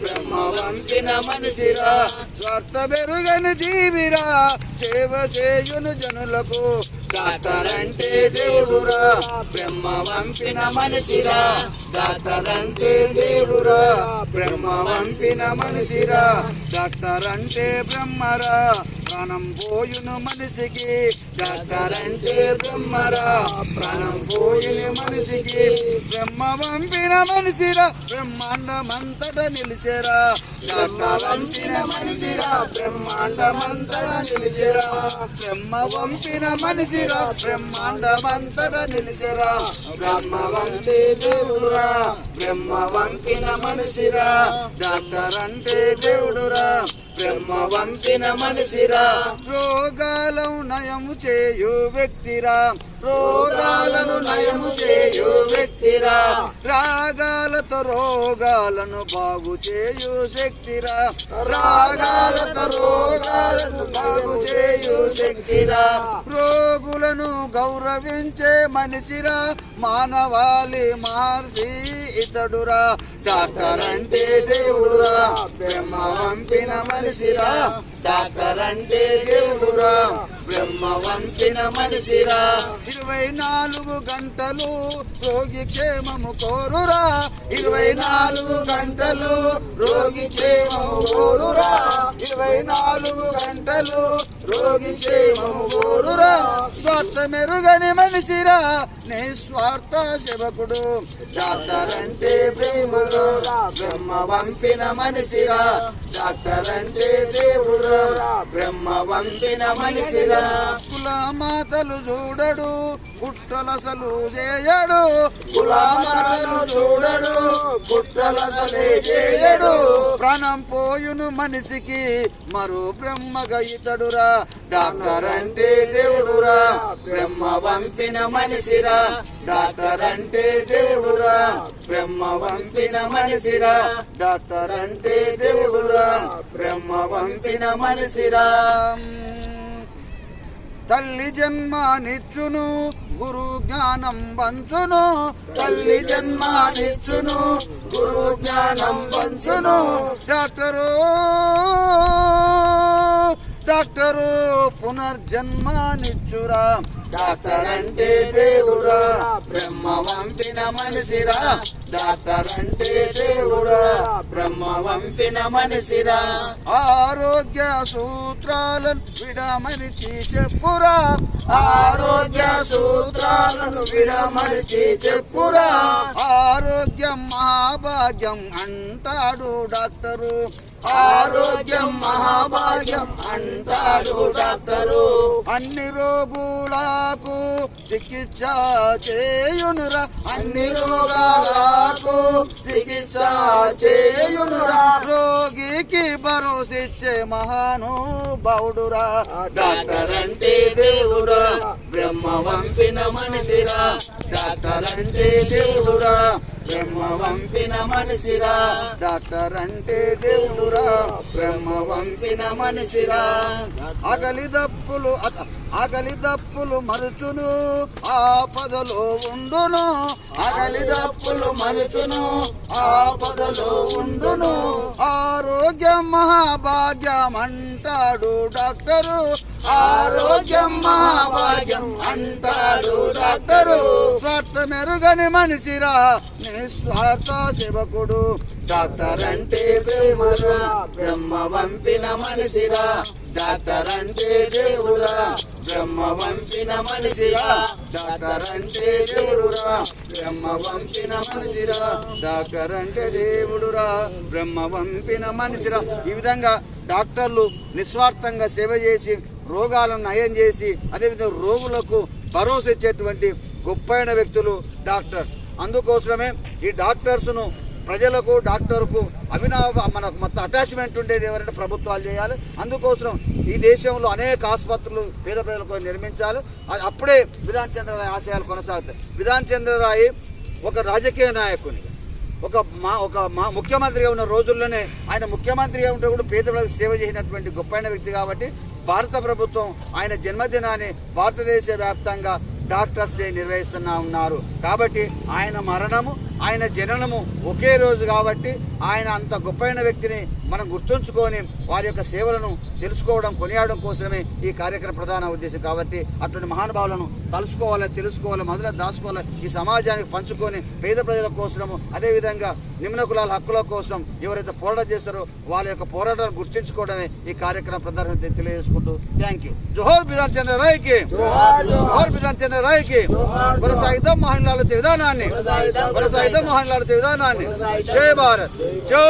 బ్రహ్మ వంపిన మనిషిరా. స్వార్థ పెరుగని జీవిరా. సేవ చేయును జనులకు డాక్టర్ అంటే దేవుడురా. బ్రహ్మ వంపిన మనిషిరా. డాక్టర్ అంటే దేవుడురా. బ్రహ్మ వంపిన మనిషిరా. డాక్టర్ అంటే బ్రహ్మరా. ప్రాణం పోయును మనిషికి. డాక్టర్ బ్రహ్మరా ప్రాణం పోయిన మనిషికి. బ్రహ్మ పంపిన మనిషిరా బ్రహ్మాండమంతట నిలిచెరా. డాక్టర్ పంపిన మనిషిరా బ్రహ్మాండమంతట నిలిచెరా. బ్రహ్మ పంపిన మనిషిరా బ్రహ్మాండమంతట నిలిచెరా. బ్రహ్మ వంశీ దేవుడురా. బ్రహ్మ వంపిన మనిషిరా. డాక్టర్ అంటే దేవుడురా. బ్రహ్మ వంపిన మనిషిరా. రోగాలను నయము చేయు వ్యక్తిరా. రోగాలను నయము చేయు వ్యక్తిరా. రాగాలతో రోగాలను బాగు చేయు శక్తిరా. రాగాలతో రోగాలను బాగు చేయు శక్తిరా. రోగులను గౌరవించే మనిషిరా. మానవాళి మార్చి ఇతడురా డాక్టర్ అంటే దేవుడురా బ్రహ్మ వంపిన మనిషిరా డాక్టర్ అంటే దేవుడురా బ్రహ్మ వంచిన మనిషిరా. ఇరవై నాలుగు గంటలు రోగి క్షేమము కోరురా. ఇరవై నాలుగు గంటలు రోగి క్షేమము కోరురా. ఇరవై నాలుగు గంటలు రోగి క్షేమము కోరురా స్వార్థ మెరుగని మనిషిరా. నిస్వార్థ సేవకుడు. డాక్టర్ అంటే వంపిన మనిషిరా డాక్టర్ అంటే దేవుడురా బ్రహ్మ వంపిన మనిషిరా కుల మాతలు చూడడు కుట్రలసలు చేయడు. కుల మాతలు చూడడు కుట్రలసలే చేయడు. ప్రాణం పోయును మనిషికి మరో బ్రహ్మగా ఇతడురా. డాక్టర్ అంటే దేవుడురా. బ్రహ్మ వంశిన మనిషిరా. డాక్టర్ అంటే దేవుడురా. బ్రహ్మ వంశిన మనిషిరా. డాక్టర్ అంటే దేవుడురా. బ్రహ్మ వంశిన మనిషిరా. తల్లి జన్మానిచ్చును గురు జ్ఞానం పంచును తల్లి జన్మానిచ్చును గురు జ్ఞానం పంచును డాక్టరు డాక్టరు పునర్జన్మానిచ్చురా. డాక్టర్ అంటే దేవుడా. బ్రహ్మ వంపిన మనిషిరా. డాక్టర్ అంటే దేవుడా. బ్రహ్మ వంపిన మనిషిరా. ఆరోగ్య సూత్రాలను విడమరిచి చెప్పురా. ఆరోగ్య సూత్రాలను విడమరిచి చెప్పురా. ఆరోగ్యం మహాభాగ్యం అంటాడు డాక్టరు. ఆరోగ్యం మహాభాగ్యం అంటాడు డాక్టరు. అన్ని రోగులకు చికిత్స చేయునురా. అన్ని రోగాలకు చికిత్స చేయునురా. రోగికి భరోసిచ్చే మహానుభావుడురా. డాక్టర్ అంటే దేవుడా బ్రహ్మ వంశిన మనిషిరా. డాక్టర్ అంటే దేవుడురా బ్రహ్మ వంపిన మనిషిరా. డాక్టర్ అంటే దేవుడురా. బ్రహ్మ వంపిన మనిషిరా. అగలి దప్పులు అత- అగలి దప్పులు మరుచును. ఆపదలో ఉండును. అగలి దప్పులు మరుచును. ఆపదలో ఉండును. ఆరోగ్యం మహాభాగ్యం అంటాడు డాక్టరు. ఆరోగ్యం మహాభాగ్యం అంటాడు డాక్టరు. స్వార్థ మెరుగని మనిషిరా నిస్వార్థ సేవకుడు. డాక్టర్ అంటే ప్రేమరా బ్రహ్మ వంపిన మనిషిరా. డాక్టర్ అంటే దేవురా బ్రహ్మ వంపిన మనిషిరా. డాక్టర్ అంటే దేవుడురా బ్రహ్మ వంపిన మనిషిరా. డాక్టర్ అంటే దేవుడురా బ్రహ్మ వంపిన మనిషిరా. ఈ విధంగా డాక్టర్లు నిస్వార్థంగా సేవ చేసి రోగాలను నయం చేసి అదేవిధంగా రోగులకు భరోసా ఇచ్చేటువంటి గొప్పైన వ్యక్తులు డాక్టర్స్. అందుకోసమే ఈ డాక్టర్స్ను ప్రజలకు డాక్టర్కు అభినవ మనకు మొత్తం అటాచ్మెంట్ ఉండేది ఎవరంటే ప్రభుత్వాలు చేయాలి. అందుకోసం ఈ దేశంలో అనేక ఆసుపత్రులు పేద ప్రజలకు నిర్మించాలి. అది అప్పుడే విధాన్ చంద్రరాయ్ ఆశయాలు కొనసాగుతాయి. విధాన్ చంద్రరాయ్ ఒక రాజకీయ నాయకుని. ఒక మా ఒక మా ముఖ్యమంత్రిగా ఉన్న రోజుల్లోనే ఆయన ముఖ్యమంత్రిగా ఉంటే కూడా పేద ప్రజలకు సేవ చేసినటువంటి గొప్పైన వ్యక్తి కాబట్టి భారత ప్రభుత్వం ఆయన జన్మదినాన్ని భారతదేశ వ్యాప్తంగా డాక్టర్స్ డే నిర్వహిస్తున్నా ఉన్నారు. కాబట్టి ఆయన మరణము ఆయన జననము ఒకే రోజు కాబట్టి ఆయన అంత గొప్పైన వ్యక్తిని మనం గుర్తుంచుకొని వారి యొక్క సేవలను తెలుసుకోవడం కొనియాడడం కోసమే ఈ కార్యక్రమ ప్రధాన ఉద్దేశం కాబట్టి అటువంటి మహానుభావులను తలుసుకోవాలి తెలుసుకోవాలి మొదలు దాచుకోవాలి ఈ సమాజానికి పంచుకొని పేద ప్రజల కోసము అదేవిధంగా నిమ్న కులాల హక్కుల కోసం ఎవరైతే పోరాటం చేస్తారో వాళ్ళ యొక్క పోరాటాలను గుర్తించుకోవడమే ఈ కార్యక్రమ ప్రధాన తెలియజేసుకుంటూ థ్యాంక్ యూ జోహర్ బిధాన్ చంద్ర రాయ్కి. జోహర్ బిధాన్ చంద్ర రాయ్కి. కొనసాగిద్దాం మహిళల విధానాన్ని. కొనసాగిద్దాం. మహిళల విధానాన్ని జై భారత్ జై